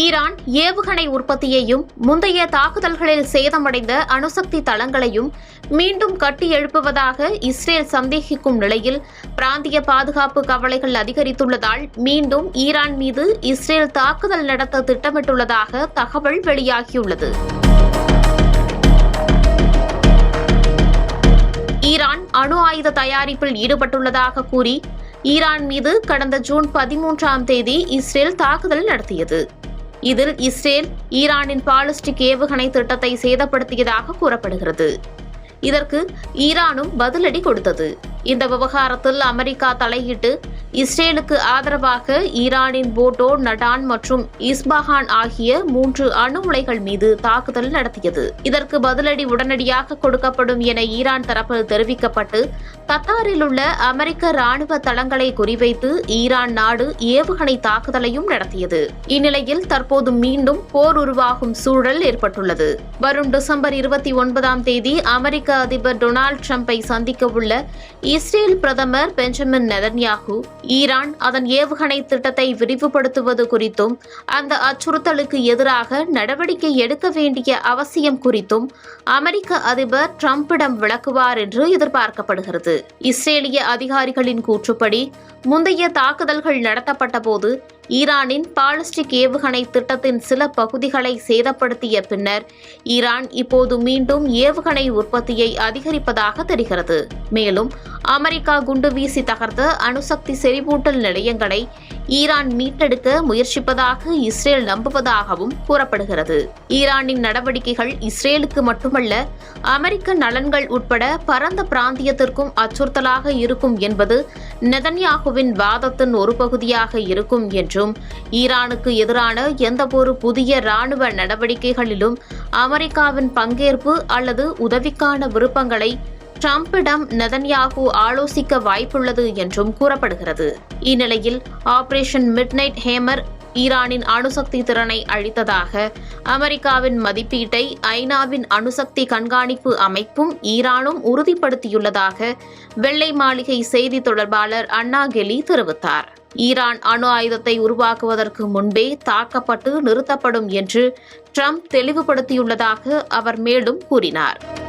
Iran ஏவுகணை உற்பத்தியையும் முந்தைய தாக்குதல்களில் சேதமடைந்த அணுசக்தி தளங்களையும் மீண்டும் கட்டி எழுப்புவதாக இஸ்ரேல் சந்தேகிக்கும் நிலையில் பிராந்திய பாதுகாப்பு கவலைகள் அதிகரித்துள்ளதால் மீண்டும் ஈரான் மீது இஸ்ரேல் தாக்குதல் நடத்த திட்டமிட்டுள்ளதாக தகவல் வெளியாகியுள்ளது. ஈரான் அணு ஆயுத தயாரிப்பில் ஈடுபட்டுள்ளதாக கூறி ஈரான் மீது கடந்த ஜூன் பதிமூன்றாம் தேதி இஸ்ரேல் தாக்குதல் நடத்தியது. இதில் இஸ்ரேல் ஈரானின் பாலிஸ்டிக் ஏவுகணை திட்டத்தை சேதப்படுத்தியதாக கூறப்படுகிறது. இதற்கு ஈரானும் பதிலடி கொடுத்தது. இந்த விவகாரத்தில் அமெரிக்கா தலையிட்டு இஸ்ரேலுக்கு ஆதரவாக ஈரானின் போட்டோ நடான் மற்றும் இஸ்பஹான் ஆகிய மூன்று அணு உலைகள் மீது தாக்குதல் நடத்தியது. இதற்கு பதிலடி உடனடியாக கொடுக்கப்படும் என ஈரான் தரப்பில் தெரிவிக்கப்பட்டு கத்தாரில் உள்ள அமெரிக்க ராணுவ தளங்களை குறிவைத்து ஈரான் நாடு ஏவுகணை தாக்குதலையும் நடத்தியது. இந்நிலையில் தற்போது மீண்டும் போர் உருவாகும் சூழல் ஏற்பட்டுள்ளது. வரும் டிசம்பர் இருபத்தி ஒன்பதாம் தேதி அமெரிக்க அதிபர் டொனால்டு டிரம்பை சந்திக்க உள்ள இஸ்ரேல் பிரதமர் பெஞ்சமின் நெதன்யாகு ஈரான் அதன் ஏவுகணை திட்டத்தை விரிவுபடுத்துவது குறித்தும் அந்த அச்சுறுத்தலுக்கு எதிராக நடவடிக்கை எடுக்க வேண்டிய அவசியம் குறித்தும் அமெரிக்க அதிபர் டிரம்பிடம் விளக்குவார் என்று எதிர்பார்க்கப்படுகிறது. இஸ்ரேலிய அதிகாரிகளின் கூற்றுப்படி முந்தைய தாக்குதல்கள் நடத்தப்பட்ட போது ஈரானின் பாலிஸ்டிக் ஏவுகணை திட்டத்தின் சில பகுதிகளை சேதப்படுத்திய பின்னர் ஈரான் இப்போது மீண்டும் ஏவுகணை உற்பத்தியை அதிகரிப்பதாக தெரிகிறது. மேலும் அமெரிக்கா குண்டு வீசி தகர்த்து அணுசக்தி செறிவூட்டல் நிலையங்களை ஈரான் மீட்டெடுக்க முயற்சிப்பதாக இஸ்ரேல் நம்புவதாகவும் கூறப்படுகிறது. ஈரானின் நடவடிக்கைகள் இஸ்ரேலுக்கு மட்டுமல்ல அமெரிக்க நலன்கள் உட்பட பரந்த பிராந்தியத்திற்கும் அச்சுறுத்தலாக இருக்கும் என்பது நெதன்யாகுவின் வாதத்தின் ஒரு பகுதியாக இருக்கும் என்றும் ஈரானுக்கு எதிரான எந்தவொரு புதிய ராணுவ நடவடிக்கைகளிலும் அமெரிக்காவின் பங்கேற்பு அல்லது உதவிக்கான விருப்பங்களை டிரம்பிடம் நெதன்யாகு ஆலோசிக்க வாய்ப்புள்ளது என்றும் கூறப்படுகிறது. இந்நிலையில் ஆபரேஷன் மிட்நைட் ஹேமர் ஈரானின் அணுசக்தி திறனை அழித்ததாக அமெரிக்காவின் மதிப்பீட்டை ஐநாவின் அணுசக்தி கண்காணிப்பு அமைப்பும் ஈரானும் உறுதிப்படுத்தியுள்ளதாக வெள்ளை மாளிகை செய்தி தொடர்பாளர் அண்ணா கெலி தெரிவித்தார். ஈரான் அணு ஆயுதத்தை உருவாக்குவதற்கு முன்பே தாக்கப்பட்டு நிறுத்தப்படும் என்று ட்ரம்ப் தெளிவுபடுத்தியுள்ளதாக அவர் மேலும் கூறினார்.